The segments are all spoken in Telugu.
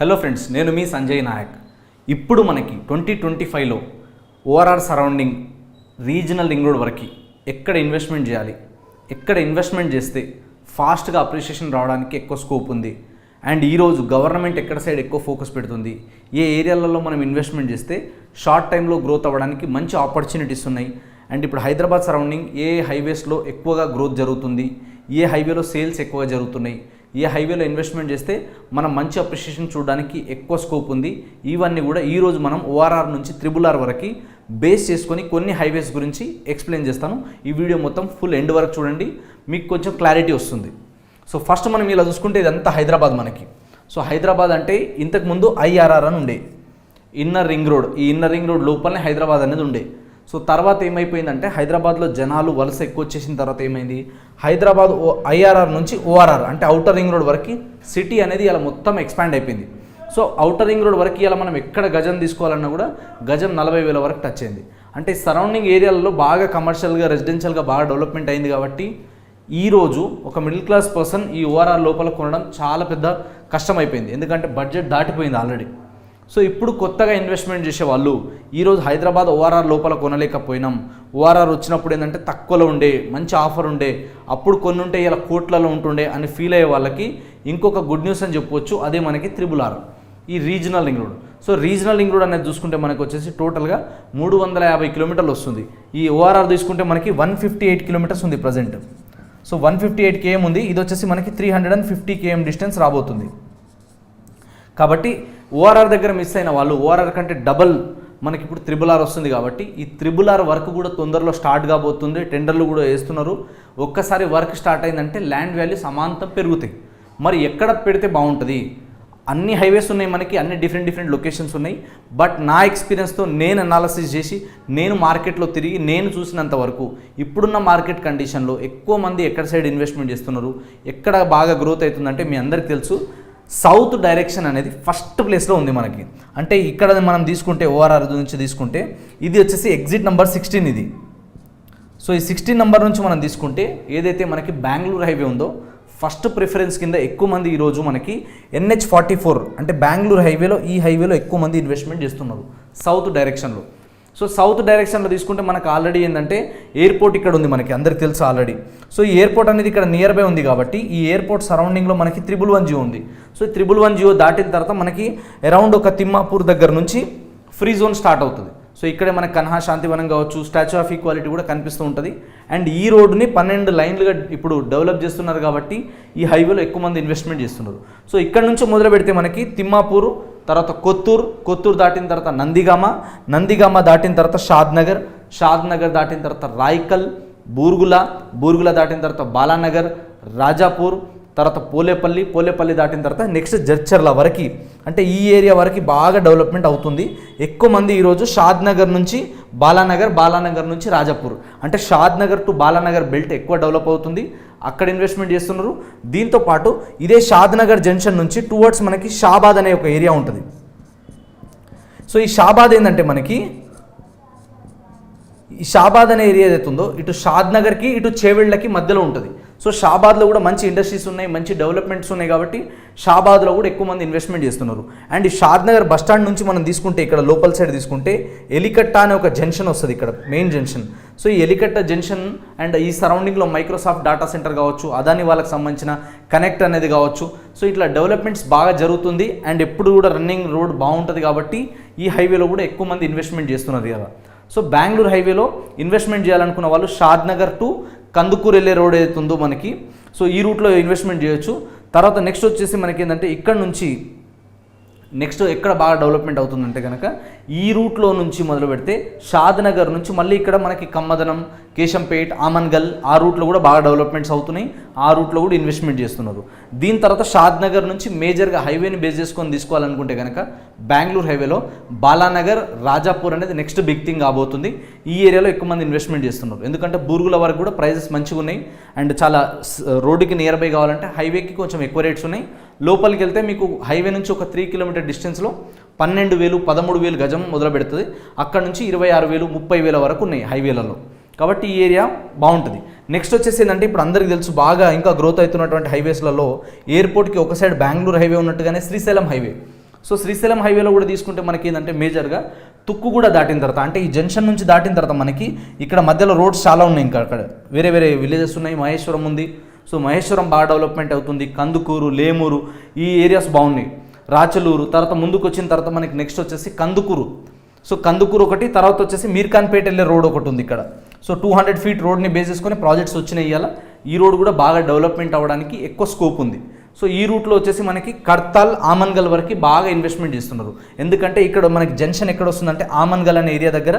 హలో ఫ్రెండ్స్ నేను మీ సంజయ్ నాయక్. ఇప్పుడు మనకి ట్వంటీ ట్వంటీ ఫైవ్లో ORR surrounding regional ring road వరకు ఎక్కడ ఇన్వెస్ట్మెంట్ చేయాలి? ఎక్కడ ఇన్వెస్ట్మెంట్ చేస్తే ఫాస్ట్గా అప్రిషియేషన్ రావడానికి ఎక్కువ స్కోప్ ఉంది? అండ్ ఈరోజు గవర్నమెంట్ ఎక్కడ సైడ్ ఎక్కువ ఫోకస్ పెడుతుంది? ఏ ఏరియాలలో మనం ఇన్వెస్ట్మెంట్ చేస్తే షార్ట్ టైంలో గ్రోత్ అవ్వడానికి మంచి ఆపర్చునిటీస్ ఉన్నాయి? అండ్ ఇప్పుడు హైదరాబాద్ సరౌండింగ్ ఏ హైవేస్లో ఎక్కువగా గ్రోత్ జరుగుతుంది? ఏ హైవేలో సేల్స్ ఎక్కువగా జరుగుతున్నాయి? ఈ హైవేలో ఇన్వెస్ట్మెంట్ చేస్తే మనం మంచి అప్రిషియేషన్ చూడడానికి ఎక్కువ స్కోప్ ఉంది. ఇవన్నీ కూడా ఈరోజు మనం ఓఆర్ఆర్ నుంచి త్రిబుల్ ఆర్ వరకు బేస్ చేసుకొని కొన్ని హైవేస్ గురించి ఎక్స్ప్లెయిన్ చేస్తాను. ఈ వీడియో మొత్తం ఫుల్ ఎండ్ వరకు చూడండి. మీకు కొంచెం క్లారిటీ వస్తుంది. సో ఫస్ట్ మనం ఇలా చూసుకుంటే ఇదంతా హైదరాబాద్ మనకి. సో హైదరాబాద్ అంటే ఇంతకుముందు ఐఆర్ఆర్ అని ఉండే. Inner ring road. ఈ ఇన్నర్ రింగ్ రోడ్ లోపలనే హైదరాబాద్ అనేది ఉండే. సో తర్వాత ఏమైపోయిందంటే హైదరాబాద్లో జనాలు వలస ఎక్కువ వచ్చేసిన తర్వాత ఏమైంది? హైదరాబాద్ ఓ ఐఆర్ఆర్ నుంచి ఓఆర్ఆర్ అంటే ఔటర్ రింగ్ రోడ్ వరకు సిటీ అనేది ఇలా మొత్తం ఎక్స్పాండ్ అయిపోయింది. సో ఔటర్ రింగ్ రోడ్ వరకు ఇలా మనం ఎక్కడ గజం తీసుకోవాలన్నా కూడా గజం నలభై వేల వరకు టచ్ అయింది. అంటే సరౌండింగ్ ఏరియాలలో బాగా కమర్షియల్గా రెసిడెన్షియల్గా బాగా డెవలప్మెంట్ అయింది కాబట్టి ఈరోజు ఒక మిడిల్ క్లాస్ పర్సన్ ఈ ఓఆర్ఆర్ లోపల కొనడం చాలా పెద్ద కష్టం అయిపోయింది ఎందుకంటే బడ్జెట్ దాటిపోయింది ఆల్రెడీ. సో ఇప్పుడు కొత్తగా ఇన్వెస్ట్మెంట్ చేసే వాళ్ళు ఈరోజు హైదరాబాద్ ఓఆర్ఆర్ లోపల కొనలేకపోయినాం. ఓఆర్ఆర్ వచ్చినప్పుడు ఏంటంటే తక్కువలో ఉండే మంచి ఆఫర్ ఉండే అప్పుడు కొన్ని ఉంటే ఇలా కోట్లలో ఉంటుండే అని ఫీల్ అయ్యే వాళ్ళకి ఇంకొక గుడ్ న్యూస్ అని చెప్పొచ్చు. అదే మనకి త్రిబుల్ ఆర్ ఈ regional ring road. So regional ring road అనేది చూసుకుంటే మనకు వచ్చేసి టోటల్గా మూడు వందల యాభై కిలోమీటర్లు వస్తుంది. ఈ ఓఆర్ఆర్ తీసుకుంటే మనకి వన్ ఫిఫ్టీ ఎయిట్ కిలోమీటర్స్ ఉంది present. So one fifty eight KM ఉంది ఇది వచ్చేసి మనకి three hundred and fifty KM distance రాబోతుంది. కాబట్టి ఓఆర్ఆర్ దగ్గర మిస్ అయిన వాళ్ళు ఓఆర్ఆర్ కంటే డబల్ మనకి ఇప్పుడు త్రిబుల్ ఆర్ వస్తుంది కాబట్టి ఈ త్రిబుల్ ఆర్ వర్క్ కూడా తొందరలో స్టార్ట్ కాబోతుంది. టెండర్లు కూడా వేస్తున్నారు. ఒక్కసారి వర్క్ స్టార్ట్ అయిందంటే ల్యాండ్ వ్యాల్యూ సమాంతం పెరుగుతాయి. మరి ఎక్కడ పెడితే బాగుంటుంది? అన్ని హైవేస్ ఉన్నాయి మనకి అన్ని డిఫరెంట్ డిఫరెంట్ లొకేషన్స్ ఉన్నాయి. బట్ నా ఎక్స్పీరియన్స్తో నేను అనాలసిస్ చేసి నేను మార్కెట్లో తిరిగి నేను చూసినంత వరకు ఇప్పుడున్న మార్కెట్ కండిషన్లో ఎక్కువ మంది ఎక్కడ సైడ్ ఇన్వెస్ట్మెంట్ చేస్తున్నారు? ఎక్కడ బాగా గ్రోత్ అవుతుందంటే మీ అందరికీ తెలుసు. సౌత్ డైరెక్షన్ అనేది ఫస్ట్ ప్లేస్లో ఉంది మనకి. అంటే ఇక్కడ మనం తీసుకుంటే ఓఆర్ఆర్ నుంచి తీసుకుంటే ఇది వచ్చేసి ఎగ్జిట్ నెంబర్ సిక్స్టీన్ ఇది. సో ఈ సిక్స్టీన్ నెంబర్ నుంచి మనం తీసుకుంటే ఏదైతే మనకి బెంగళూరు హైవే ఉందో ఫస్ట్ ప్రిఫరెన్స్ కింద ఎక్కువ మంది ఈరోజు మనకి ఎన్హెచ్ ఫార్టీ ఫోర్ అంటే బెంగళూరు హైవేలో ఈ హైవేలో ఎక్కువ మంది ఇన్వెస్ట్మెంట్ చేస్తున్నారు సౌత్ డైరెక్షన్లో. సో సౌత్ డైరెక్షన్లో తీసుకుంటే మనకు ఆల్రెడీ ఏంటంటే ఎయిర్పోర్ట్ ఇక్కడ ఉంది మనకి అందరికి తెలుసు ఆల్రెడీ. సో ఈ ఎయిర్పోర్ట్ అనేది ఇక్కడ నియర్ బై ఉంది కాబట్టి ఈ ఎయిర్పోర్ట్ సరౌండింగ్లో మనకి త్రిబుల్ వన్ జియో ఉంది. సో ఈ త్రిబుల్ వన్ జియో దాటిన తర్వాత మనకి అరౌండ్ ఒక తిమ్మాపూర్ దగ్గర నుంచి ఫ్రీ జోన్ స్టార్ట్ అవుతుంది. సో ఇక్కడే మనకి కన్హా శాంతివనం కావచ్చు స్టాచ్యూ ఆఫ్ ఈక్వాలిటీ కూడా కనిపిస్తూ ఉంటుంది. అండ్ ఈ రోడ్ని పన్నెండు లైన్లుగా ఇప్పుడు డెవలప్ చేస్తున్నారు కాబట్టి ఈ హైవేలో ఎక్కువ మంది ఇన్వెస్ట్మెంట్ చేస్తున్నారు. సో ఇక్కడ నుంచి మొదలు పెడితే మనకి తిమ్మాపూరు తర్వాత కొత్తూరు కొత్తూరు దాటిన తర్వాత నందిగామ నందిగామ దాటిన తర్వాత షాద్నగర్ షాద్నగర్ దాటిన తర్వాత రాయికల్ బూర్గుల బూర్గుల దాటిన తర్వాత బాలానగర్ రాజాపూర్ తర్వాత పోలేపల్లి పోలేపల్లి దాటిన తర్వాత నెక్స్ట్ జర్చర్ల వరకు అంటే ఈ ఏరియా వరకు బాగా డెవలప్మెంట్ అవుతుంది. ఎక్కువ మంది ఈరోజు షాద్ నగర్ నుంచి బాలానగర్ బాలానగర్ నుంచి రాజాపూర్. అంటే Shadnagar to Balanagar belt ఎక్కువ డెవలప్ అవుతుంది. అక్కడ ఇన్వెస్ట్మెంట్ చేస్తున్నారు. దీంతో పాటు ఇదే షాద్ నగర్ జంక్షన్ నుంచి టువర్డ్స్ మనకి షాబాద్ అనే ఒక ఏరియా ఉంటుంది. సో ఈ షాబాద్ ఏంటంటే మనకి ఈ షాబాద్ అనే ఏరియా ఏదైతే ఉందో ఇటు షాద్ నగర్కి ఇటు చేవెళ్ళకి మధ్యలో ఉంటుంది. సో షాబాద్లో కూడా మంచి ఇండస్ట్రీస్ ఉన్నాయి మంచి డెవలప్మెంట్స్ ఉన్నాయి కాబట్టి షాబాద్లో కూడా ఎక్కువ మంది ఇన్వెస్ట్మెంట్ చేస్తున్నారు. అండ్ ఈ షాద్ నగర్ బస్ స్టాండ్ నుంచి మనం తీసుకుంటే ఇక్కడ లోపల సైడ్ తీసుకుంటే ఎలికట్ట అనే ఒక జంక్షన్ వస్తుంది ఇక్కడ మెయిన్ జంక్షన్. సో ఈ ఎలికట్ట జంక్షన్ అండ్ ఈ సరౌండింగ్లో మైక్రోసాఫ్ట్ డేటా సెంటర్ కావచ్చు అదాని వాళ్ళకి సంబంధించిన కనెక్ట్ అనేది కావచ్చు. సో ఇట్లా డెవలప్మెంట్స్ బాగా జరుగుతుంది అండ్ ఎప్పుడు కూడా రన్నింగ్ రోడ్ బాగుంటుంది కాబట్టి ఈ హైవేలో కూడా ఎక్కువ మంది ఇన్వెస్ట్మెంట్ చేస్తున్నారు కదా సో బెంగళూరు హైవేలో ఇన్వెస్ట్మెంట్ చేయాలనుకున్న వాళ్ళు షాద్నగర్ టు కందుకూరు వెళ్ళే రోడ్ ఏదైతే ఉందో మనకి సో ఈ రూట్లో ఇన్వెస్ట్మెంట్ చేయొచ్చు. తర్వాత నెక్స్ట్ వచ్చేసి మనకి ఏంటంటే ఇక్కడ నుంచి నెక్స్ట్ ఎక్కడ బాగా డెవలప్మెంట్ అవుతుందంటే కనుక ఈ రూట్లో నుంచి మొదలు పెడితే షాద్ నగర్ నుంచి మళ్ళీ ఇక్కడ మనకి కమ్మదనం కేశంపేట్ ఆమన్గల్ ఆ రూట్లో కూడా బాగా డెవలప్మెంట్స్ అవుతున్నాయి. ఆ రూట్లో కూడా ఇన్వెస్ట్మెంట్ చేస్తున్నారు. దీని తర్వాత షాద్ నగర్ నుంచి మేజర్గా హైవేని బేస్ చేసుకొని తీసుకోవాలనుకుంటే కనుక బెంగళూరు హైవేలో బాలానగర్ రాజాపూర్ అనేది నెక్స్ట్ బిగ్ థింగ్ కాబోతుంది. ఈ ఏరియాలో ఎక్కువ మంది ఇన్వెస్ట్మెంట్ చేస్తున్నారు. ఎందుకంటే బూరుగుల వరకు కూడా ప్రైజెస్ మంచిగా ఉన్నాయి. అండ్ చాలా రోడ్డుకి నియర్ బై కావాలంటే హైవేకి కొంచెం ఎక్కువ రేట్స్ ఉన్నాయి. లోపలికి వెళ్తే మీకు హైవే నుంచి ఒక త్రీ కిలోమీటర్ డిస్టెన్స్లో పన్నెండు వేలు పదమూడు వేలు గజం మొదలు పెడుతుంది అక్కడ నుంచి ఇరవై ఆరు వేలు ముప్పై వేల వరకు ఉన్నాయి హైవేలలో కాబట్టి ఈ ఏరియా బాగుంటుంది. నెక్స్ట్ వచ్చేసి ఏంటంటే ఇప్పుడు అందరికీ తెలుసు బాగా ఇంకా గ్రోత్ అవుతున్నటువంటి హైవేస్లలో ఎయిర్పోర్ట్కి ఒక సైడ్ బెంగళూరు హైవే ఉన్నట్టుగానే శ్రీశైలం హైవే సో శ్రీశైలం హైవేలో కూడా తీసుకుంటే మనకి ఏంటంటే మేజర్గా తుక్కు కూడా దాటిన తర్వాత అంటే ఈ జంక్షన్ నుంచి దాటిన తర్వాత మనకి ఇక్కడ మధ్యలో రోడ్స్ చాలా ఉన్నాయి ఇంకా అక్కడ. వేరే వేరే విలేజెస్ ఉన్నాయి మహేశ్వరం ఉంది. సో మహేశ్వరం బాగా డెవలప్మెంట్ అవుతుంది కందుకూరు లేమూరు ఈ ఏరియాస్ బాగున్నాయి. రాచలూరు తర్వాత ముందుకు వచ్చిన తర్వాత మనకి నెక్స్ట్ వచ్చేసి కందుకూరు. సో కందుకూరు ఒకటి తర్వాత వచ్చేసి మీర్ఖాన్పేట వెళ్ళే రోడ్ ఒకటి ఉంది ఇక్కడ. సో టూ హండ్రెడ్ ఫీట్ రోడ్ని బేస్ చేసుకొని ప్రాజెక్ట్స్ వచ్చినాయి ఇవాళ ఈ రోడ్ కూడా బాగా డెవలప్మెంట్ అవ్వడానికి ఎక్కువ స్కోప్ ఉంది. సో ఈ రూట్లో వచ్చేసి మనకి కర్తాల్ ఆమన్గల్ వరకు బాగా ఇన్వెస్ట్మెంట్ చేస్తున్నారు. ఎందుకంటే ఇక్కడ మనకి జంక్షన్ ఎక్కడ వస్తుందంటే ఆమన్గల్ అనే ఏరియా దగ్గర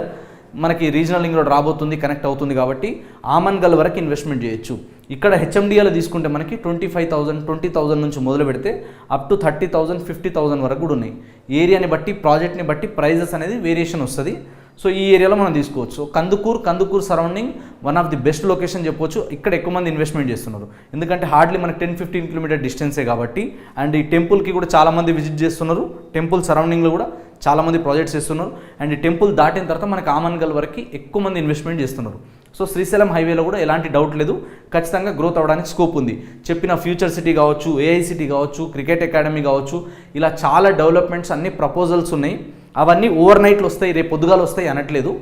మనకి రీజనల్ లింక్ రోడ్ రాబోతుంది కనెక్ట్ అవుతుంది కాబట్టి ఆమన్గల్ వరకు ఇన్వెస్ట్మెంట్ చేయొచ్చు. ఇక్కడ హెచ్ఎండిఏలో తీసుకుంటే మనకి twenty five thousand twenty thousand నుంచి మొదలు పెడితే up to thirty thousand fifty thousand వరకు కూడా ఉన్నాయి. ఏరియాని బట్టి ప్రాజెక్ట్ని బట్టి ప్రైజెస్ అనేది వేరియేషన్ వస్తుంది. సో ఈ ఏరియాలో మనం తీసుకోవచ్చు. Kandukur Kandukur surrounding one of the best location చెప్పొచ్చు. ఇక్కడ ఎక్కువ మంది ఇన్వెస్ట్మెంట్ చేస్తున్నారు. ఎందుకంటే హార్డ్లీ మనకి టెన్ ఫిఫ్టీన్ కిలోమీటర్ డిస్టెన్సే కాబట్టి అండ్ ఈ టెంపుల్కి కూడా చాలా మంది విజిట్ చేస్తున్నారు. టెంపుల్ సరౌండింగ్లో కూడా చాలామంది ప్రాజెక్ట్స్ చేస్తున్నారు. అండ్ ఈ టెంపుల్ దాటిన తర్వాత మనకి ఆమన్గల్ వరకు ఎక్కువ మంది ఇన్వెస్ట్మెంట్ చేస్తున్నారు. సో శ్రీశైలం హైవేలో కూడా ఎలాంటి డౌట్ లేదు. ఖచ్చితంగా గ్రోత్ అవ్వడానికి స్కోప్ ఉంది. చెప్పిన ఫ్యూచర్ సిటీ కావచ్చు ఏఐ సిటీ కావచ్చు క్రికెట్ అకాడమీ కావచ్చు ఇలా చాలా డెవలప్మెంట్స్ అన్ని ప్రపోజల్స్ ఉన్నాయి. అవన్నీ ఓవర్ నైట్లు వస్తాయి రేపు పొద్దుగాలు వస్తాయి అనట్లేదు.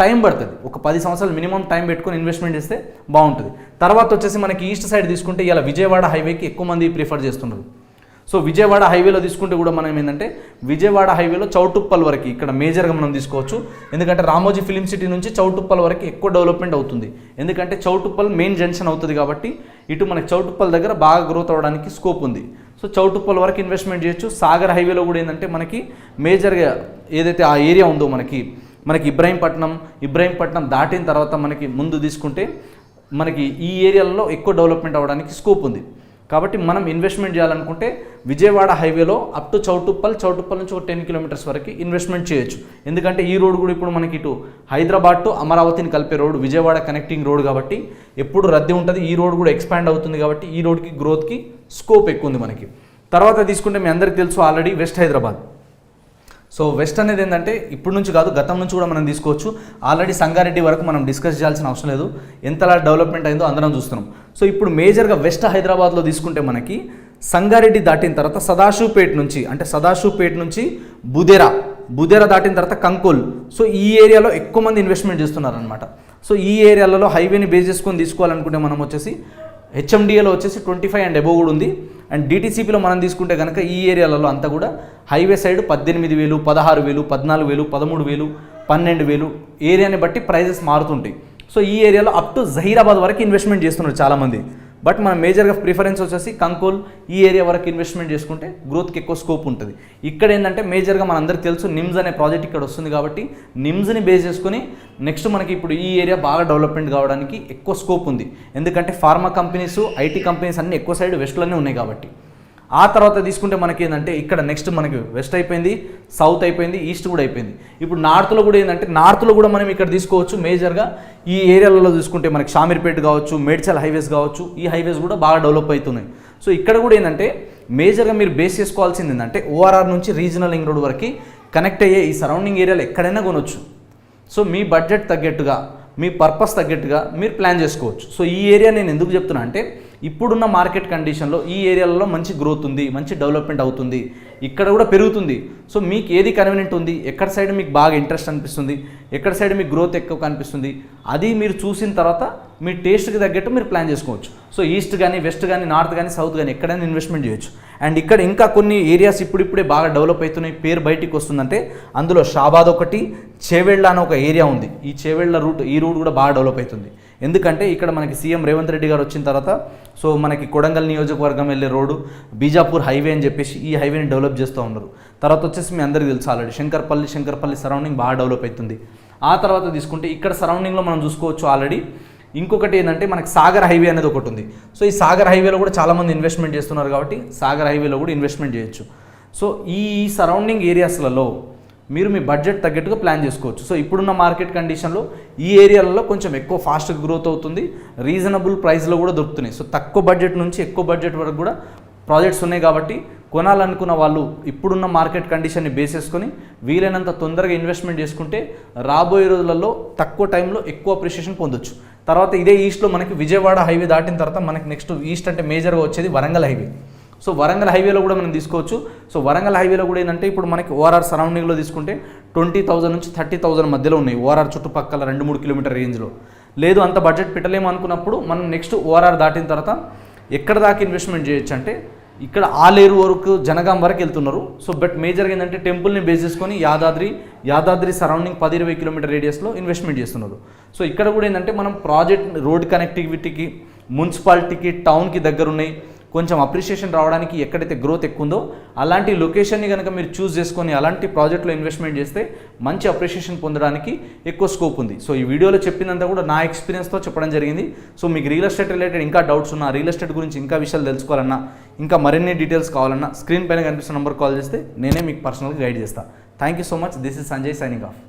టైం పడుతుంది. ఒక పది సంవత్సరాలు మినిమం టైం పెట్టుకొని ఇన్వెస్ట్మెంట్ చేస్తే బాగుంటుంది. తర్వాత వచ్చేసి మనకి ఈస్ట్ సైడ్ తీసుకుంటే ఇలా విజయవాడ హైవేకి ఎక్కువ మంది ప్రిఫర్ చేస్తున్నారు. సో విజయవాడ హైవేలో తీసుకుంటే కూడా మనం ఏంటంటే విజయవాడ హైవేలో చౌటుప్పల్ వరకు ఇక్కడ మేజర్గా మనం తీసుకోవచ్చు. ఎందుకంటే రామోజీ ఫిలిం సిటీ నుంచి చౌటుప్పల్ వరకు ఎక్కువ డెవలప్మెంట్ అవుతుంది. ఎందుకంటే చౌటుప్పల్ మెయిన్ జంక్షన్ అవుతుంది కాబట్టి ఇటు మనకి చౌటుప్పల్ దగ్గర బాగా గ్రోత్ అవ్వడానికి స్కోప్ ఉంది. సో చౌటుప్పల్ వరకు ఇన్వెస్ట్మెంట్ చేయొచ్చు. సాగర్ హైవేలో కూడా ఏంటంటే మనకి మేజర్గా ఏదైతే ఆ ఏరియా ఉందో మనకి మనకి ఇబ్రాహీంపట్నం ఇబ్రాహీంపట్నం దాటిన తర్వాత మనకి ముందు తీసుకుంటే మనకి ఈ ఏరియాలలో ఎక్కువ డెవలప్మెంట్ అవ్వడానికి స్కోప్ ఉంది. కాబట్టి మనం ఇన్వెస్ట్మెంట్ చేయాలనుకుంటే విజయవాడ హైవేలో అప్ టు చౌటుప్పల్ చౌటుప్పల్ నుంచి ఒక టెన్ కిలోమీటర్స్ వరకు ఇన్వెస్ట్మెంట్ చేయొచ్చు. ఎందుకంటే ఈ రోడ్ కూడా ఇప్పుడు మనకి ఇటు హైదరాబాద్ టు అమరావతిని కలిపే రోడ్ విజయవాడ కనెక్టింగ్ రోడ్ కాబట్టి ఎప్పుడు రద్దీ ఉంటుంది. ఈ రోడ్ కూడా ఎక్స్పాండ్ అవుతుంది కాబట్టి ఈ రోడ్కి గ్రోత్కి స్కోప్ ఎక్కువ ఉంది మనకి. తర్వాత తీసుకుంటే మీ అందరికీ తెలుసు already west Hyderabad so west అనేది ఏంటంటే ఇప్పుడు నుంచి కాదు గతం నుంచి కూడా మనం తీసుకోవచ్చు. ఆల్రెడీ సంగారెడ్డి వరకు మనం డిస్కస్ చేయాల్సిన అవసరం లేదు. ఎంతలా డెవలప్మెంట్ అయిందో అందరం చూస్తున్నాం. సో ఇప్పుడు మేజర్గా వెస్ట్ హైదరాబాద్లో తీసుకుంటే మనకి సంగారెడ్డి దాటిన తర్వాత సదాశివపేట నుంచి అంటే సదాశివపేట నుంచి బుదేరా బుదేరా దాటిన తర్వాత కంకోల్. సో ఈ ఏరియాలో ఎక్కువ మంది ఇన్వెస్ట్మెంట్ చేస్తున్నారనమాట సో ఈ ఏరియాలలో హైవేని బేస్ చేసుకొని తీసుకోవాలనుకుంటే మనం వచ్చేసి హెచ్ఎండిఏలో వచ్చేసి ట్వంటీ ఫైవ్ అండ్ అబోవ్ కూడా ఉంది. అండ్ డిటీసీపీలో మనం తీసుకుంటే కనుక ఈ ఏరియాలలో అంతా కూడా హైవే సైడ్ పద్దెనిమిది వేలు పదహారు వేలు పద్నాలుగు వేలు పదమూడు వేలు పన్నెండు వేలు ఏరియాని బట్టి ప్రైజెస్ మారుతుంటాయి. సో ఈ ఏరియాలో అప్ టు జహీరాబాద్ వరకు ఇన్వెస్ట్మెంట్ చేస్తున్నారు చాలామంది. బట్ మనం మేజర్గా ప్రిఫరెన్స్ వచ్చేసి కంకోల్ ఈ ఏరియా వరకు ఇన్వెస్ట్మెంట్ చేసుకుంటే గ్రోత్కి ఎక్కువ స్కోప్ ఉంటుంది. ఇక్కడ ఏంటంటే మేజర్గా మనందరికీ తెలుసు నిమ్స్ అనే ప్రాజెక్ట్ ఇక్కడ వస్తుంది కాబట్టి నిమ్స్ని బేస్ చేసుకొని నెక్స్ట్ మనకి ఇప్పుడు ఈ ఏరియా బాగా డెవలప్మెంట్ కావడానికి ఎక్కువ స్కోప్ ఉంది. ఎందుకంటే ఫార్మా కంపెనీస్ ఐటీ కంపెనీస్ అన్నీ ఎక్కువ సైడ్ వెస్ట్లోనే ఉన్నాయి కాబట్టి. ఆ తర్వాత తీసుకుంటే మనకి ఏంటంటే ఇక్కడ నెక్స్ట్ మనకి వెస్ట్ అయిపోయింది సౌత్ అయిపోయింది ఈస్ట్ కూడా అయిపోయింది. ఇప్పుడు నార్త్లో కూడా ఏంటంటే నార్త్లో కూడా మనం ఇక్కడ తీసుకోవచ్చు మేజర్గా ఈ ఏరియాలలో చూసుకుంటే మనకి షామీర్పేట కావచ్చు మేడ్చల్ హైవేస్ కావచ్చు ఈ హైవేస్ కూడా బాగా డెవలప్ అవుతున్నాయి. సో ఇక్కడ కూడా ఏంటంటే మేజర్గా మీరు బేస్ చేసుకోవాల్సింది ఏంటంటే ఓఆర్ఆర్ నుంచి రీజనల్ లింక్ రోడ్ వరకు కనెక్ట్ అయ్యే ఈ సరౌండింగ్ ఏరియాలో ఎక్కడైనా కొనొచ్చు. సో మీ బడ్జెట్ తగ్గట్టుగా మీ పర్పస్ తగ్గట్టుగా మీరు ప్లాన్ చేసుకోవచ్చు. సో ఈ ఏరియా నేను ఎందుకు చెప్తున్నా అంటే ఇప్పుడున్న మార్కెట్ కండిషన్లో ఈ ఏరియాలలో మంచి గ్రోత్ ఉంది మంచి డెవలప్మెంట్ అవుతుంది. ఇక్కడ కూడా పెరుగుతుంది. సో మీకు ఏది కన్వీనియంట్ ఉంది? ఎక్కడ సైడ్ మీకు బాగా ఇంట్రెస్ట్ అనిపిస్తుంది? ఎక్కడ సైడ్ మీకు గ్రోత్ ఎక్కువ కనిపిస్తుంది? అది మీరు చూసిన తర్వాత మీ టేస్ట్కి తగ్గట్టు మీరు ప్లాన్ చేసుకోవచ్చు. సో ఈస్ట్ కానీ వెస్ట్ కానీ నార్త్ కానీ సౌత్ కానీ ఎక్కడైనా ఇన్వెస్ట్మెంట్ చేయొచ్చు. అండ్ ఇక్కడ ఇంకా కొన్ని ఏరియాస్ ఇప్పుడిప్పుడే బాగా డెవలప్ అవుతున్నాయి. పేరు బయటికి వస్తుందంటే అందులో షాబాద్ ఒకటి చేవెళ్ళ అనే ఒక ఏరియా ఉంది. ఈ చేవెళ్ళ రూట్ ఈ రూట్ కూడా బాగా డెవలప్ అవుతుంది. ఎందుకంటే ఇక్కడ మనకి సీఎం రేవంత్ రెడ్డి గారు వచ్చిన తర్వాత సో మనకి కొడంగల్ నియోజకవర్గం వెళ్ళే రోడ్డు బీజాపూర్ హైవే అని చెప్పేసి ఈ హైవేని డెవలప్ చేస్తూ ఉన్నారు. తర్వాత వచ్చేసి మీ అందరికీ తెలుసు ఆల్రెడీ శంకర్పల్లి శంకర్పల్లి సరౌండింగ్ బాగా డెవలప్ అవుతుంది. ఆ తర్వాత తీసుకుంటే ఇక్కడ సరౌండింగ్లో మనం చూసుకోవచ్చు ఆల్రెడీ ఇంకొకటి ఏంటంటే మనకి సాగర్ హైవే అనేది ఒకటి ఉంది. సో ఈ సాగర్ హైవేలో కూడా చాలామంది ఇన్వెస్ట్మెంట్ చేస్తున్నారు కాబట్టి సాగర్ హైవేలో కూడా ఇన్వెస్ట్మెంట్ చేయొచ్చు. సో ఈ సరౌండింగ్ ఏరియాస్లలో మీరు మీ బడ్జెట్ తగ్గట్టుగా ప్లాన్ చేసుకోవచ్చు. సో ఇప్పుడున్న మార్కెట్ కండిషన్లో ఈ ఏరియాలలో కొంచెం ఎక్కువ ఫాస్ట్గా గ్రోత్ అవుతుంది. రీజనబుల్ ప్రైస్లో కూడా దొరుకుతున్నాయి. సో తక్కువ బడ్జెట్ నుంచి ఎక్కువ బడ్జెట్ వరకు కూడా ప్రాజెక్ట్స్ ఉన్నాయి కాబట్టి కొనాలనుకున్న వాళ్ళు ఇప్పుడున్న మార్కెట్ కండిషన్ని బేస్ చేసుకొని వీలైనంత తొందరగా ఇన్వెస్ట్మెంట్ చేసుకుంటే రాబోయే రోజులలో తక్కువ టైంలో ఎక్కువ అప్రిషియేషన్ పొందొచ్చు. తర్వాత ఇదే ఈస్ట్లో మనకి విజయవాడ హైవే దాటిన తర్వాత మనకి నెక్స్ట్ ఈస్ట్ అంటే మేజర్గా వచ్చేది వరంగల్ హైవే సో వరంగల్ హైవేలో కూడా మనం తీసుకోవచ్చు. సో వరంగల్ హైవేలో కూడా ఏంటంటే ఇప్పుడు మనకి ఓఆర్ఆర్ సరౌండింగ్లో తీసుకుంటే ట్వంటీ థౌసండ్ నుంచి థర్టీ థౌసండ్ మధ్యలో ఉన్నాయి ఓఆర్ఆర్ చుట్టుపక్కల రెండు మూడు కిలోమీటర్ రేంజ్లో. లేదు అంత బడ్జెట్ పెట్టలేము అనుకున్నప్పుడు మనం నెక్స్ట్ ఓఆర్ఆర్ దాటిన తర్వాత ఎక్కడ దాకా ఇన్వెస్ట్మెంట్ చేయొచ్చు అంటే ఇక్కడ ఆలేరు వరకు జనగాం వరకు వెళ్తున్నారు. సో బట్ మేజర్గా ఏంటంటే టెంపుల్ని బేస్ చేసుకొని యాదాద్రి యాదాద్రి సరౌండింగ్ పది ఇరవై కిలోమీటర్ రేడియస్లో ఇన్వెస్ట్మెంట్ చేస్తున్నారు. సో ఇక్కడ కూడా ఏంటంటే మనం ప్రాజెక్ట్ రోడ్ కనెక్టివిటీకి మున్సిపాలిటీకి టౌన్కి దగ్గరున్నాయి. కొంచెం అప్రిషియేషన్ రావడానికి ఎక్కడైతే గ్రోత్ ఎక్కువ ఉందో అలాంటి లొకేషన్ని కనుక మీరు చూస్ చేసుకొని అలాంటి ప్రాజెక్ట్లో ఇన్వెస్ట్మెంట్ చేస్తే మంచి అప్రిషియేషన్ పొందడానికి ఎక్కువ స్కోప్ ఉంది. సో ఈ వీడియోలో చెప్పినంత కూడా నా ఎక్స్పీరియన్స్తో చెప్పడం జరిగింది. సో మీకు రియల్ ఎస్టేట్ రిలేటెడ్ ఇంకా డౌట్స్ ఉన్నా రియల్ ఎస్టేట్ గురించి ఇంకా విషయాలు తెలుసుకోవాలన్నా ఇంకా మరిన్ని డీటెయిల్స్ కావాలన్నా స్క్రీన్ పైన కనిపిస్తున్న నెంబర్ కాల్ చేస్తే నేనే మీకు పర్సనల్గా గైడ్ చేస్తాను thank you so much this is Sanjay signing off